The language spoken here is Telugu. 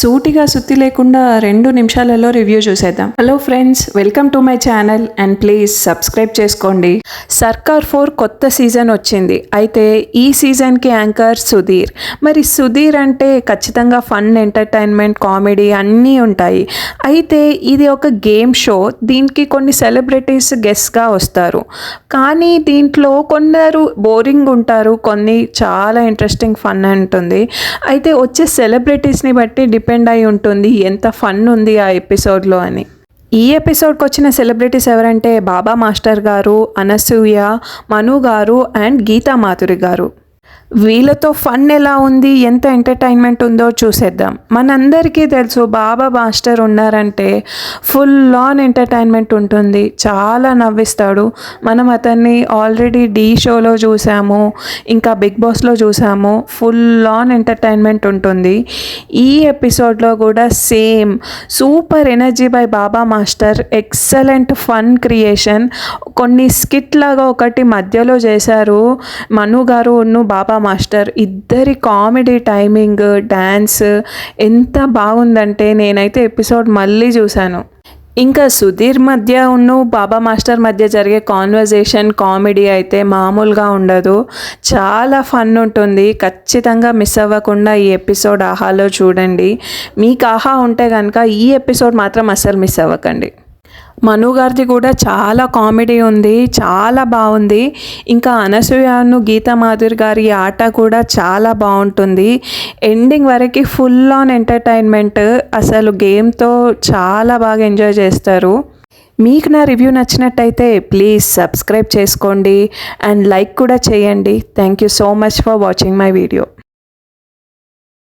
సూటిగా సుత్తి లేకుండా రెండు నిమిషాలలో రివ్యూ చూసేద్దాం. Hello friends welcome to my channel and please subscribe చేసుకోండి. సర్కార్ ఫోర్ కొత్త సీజన్ వచ్చింది. అయితే ఈ సీజన్కి యాంకర్ సుధీర్. మరి సుధీర్ అంటే ఖచ్చితంగా ఫన్ ఎంటర్టైన్మెంట్ కామెడీ అన్నీ ఉంటాయి. అయితే ఇది ఒక గేమ్ షో దీనికి కొన్ని సెలబ్రిటీస్ గెస్ట్గా వస్తారు. కానీ దీంట్లో కొందరు బోరింగ్ ఉంటారు కొన్ని చాలా ఇంట్రెస్టింగ్ ఫన్ ఉంటుంది. అయితే వచ్చే సెలబ్రిటీస్ని బట్టి డిపెండ్ అయి ఉంటుంది ఎంత ఫన్ ఉంది ఆ ఎపిసోడ్లో అని. ఈ ఎపిసోడ్కి వచ్చిన సెలబ్రిటీస్ ఎవరంటే బాబా మాస్టర్ గారు అనసూయ మను గారు అండ్ గీతా మాధురి గారు. వీళ్ళతో ఫన్ ఎలా ఉంది ఎంత ఎంటర్టైన్మెంట్ ఉందో చూసేద్దాం. మనందరికీ తెలుసు బాబా మాస్టర్ ఉన్నారంటే ఫుల్ ఆన్ ఎంటర్టైన్మెంట్ ఉంటుంది. చాలా నవ్విస్తాడు. మనం అతన్ని ఆల్రెడీ డీ షోలో చూసాము ఇంకా బిగ్ బాస్లో చూసాము. ఫుల్ ఆన్ ఎంటర్టైన్మెంట్ ఉంటుంది. ఈ ఎపిసోడ్లో కూడా same super energy by Baba master excellent fun creation. కొన్ని స్కిట్ లాగా ఒకటి మధ్యలో చేశారు మను గారు ఉన్ను బాబా మాస్టర్ ఇద్దరి కామెడీ టైమింగ్ డ్యాన్స్ ఎంత బాగుందంటే నేనైతే ఎపిసోడ్ మళ్ళీ చూశాను. ఇంకా సుధీర్ మధ్య ఉన్న బాబా మాస్టర్ మధ్య జరిగే కాన్వర్జేషన్ కామెడీ అయితే మామూలుగా ఉండదు. చాలా ఫన్ ఉంటుంది. ఖచ్చితంగా మిస్ అవ్వకుండా ఈ ఎపిసోడ్ ఆహాలో చూడండి. మీకు ఆహా ఉంటే కనుక ఈ ఎపిసోడ్ మాత్రం అస్సలు మిస్ అవ్వకండి. మను గారిది కూడా చాలా కామెడీ ఉంది చాలా బాగుంది. ఇంకా అనసూయను గీతా మాధురి గారి ఆట కూడా చాలా బాగుంటుంది. ఎండింగ్ వరకు ఫుల్ ఆన్ ఎంటర్టైన్మెంట్ అసలు గేమ్తో చాలా బాగా ఎంజాయ్ చేస్తారు. మీకు నా రివ్యూ నచ్చినట్టయితే ప్లీజ్ సబ్స్క్రైబ్ చేసుకోండి. అండ్ లైక్ కూడా చేయండి. Thank you so much for watching my video.